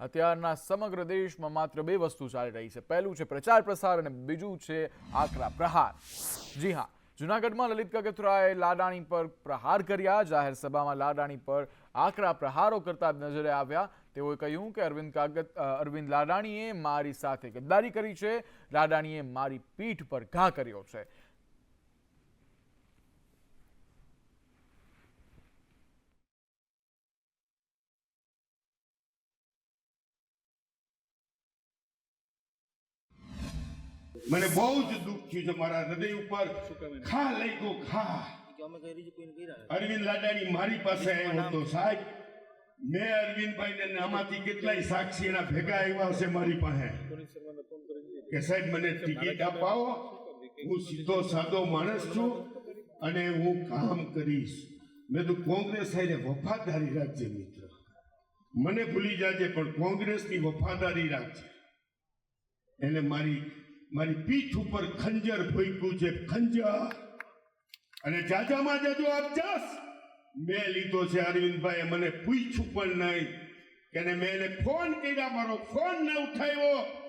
અત્યારના સમગ્ર દેશમાં માત્ર બે વસ્તુ ચાલી રહી છે. પહેલું છે પ્રચાર પ્રસાર અને બીજું છે આકરા પ્રહાર. જી હા, જુનાગઢમાં લલિત કગથરાએ લાડાણી પર પ્રહાર કર્યા. જાહેર સભામાં લાડાણી પર આકરા પ્રહારો કરતા નજરે આવ્યા. તેઓએ કહ્યું કે અરવિંદ કાગત અરવિંદ લાડાણીએ મારી સાથે ગદ્દારી કરી છે. લાડાણીએ મારી પીઠ પર ઘા કર્યો છે. મને બહુ જ દુઃખ થયું છે મારા હૃદય ઉપર. ખા લઈ ગયો ખા. અરવિંદ લાડાની મારી પાસે આવ્યો હતો સાહેબ મેં અરવિંદભાઈ ને આમાંથી કેટલાય સાક્ષી એના ભેગા આવ્યા છે મારી પાસે. કે સાહેબ મને ટિકિટ અપાવો હું સીધો સાદો માણસ છું અને હું કામ કરીશ. મેં તો કોંગ્રેસ આઈને વફાદારી રાખજે મિત્ર. મને ભૂલી જાજે પણ કોંગ્રેસની વફાદારી રાખજે. એને મારી મારી પીઠ ઉપર ખંજર ફૂંક્યું છે. ખંજર. અને જાજામાં જાજો આપજાસ મેં લીધો છે અરવિંદભાઈએ મને પૂછ્યું પણ નહીં. કે મેં એને ફોન કર્યા, મારો ફોન ન ઉઠાવ્યો.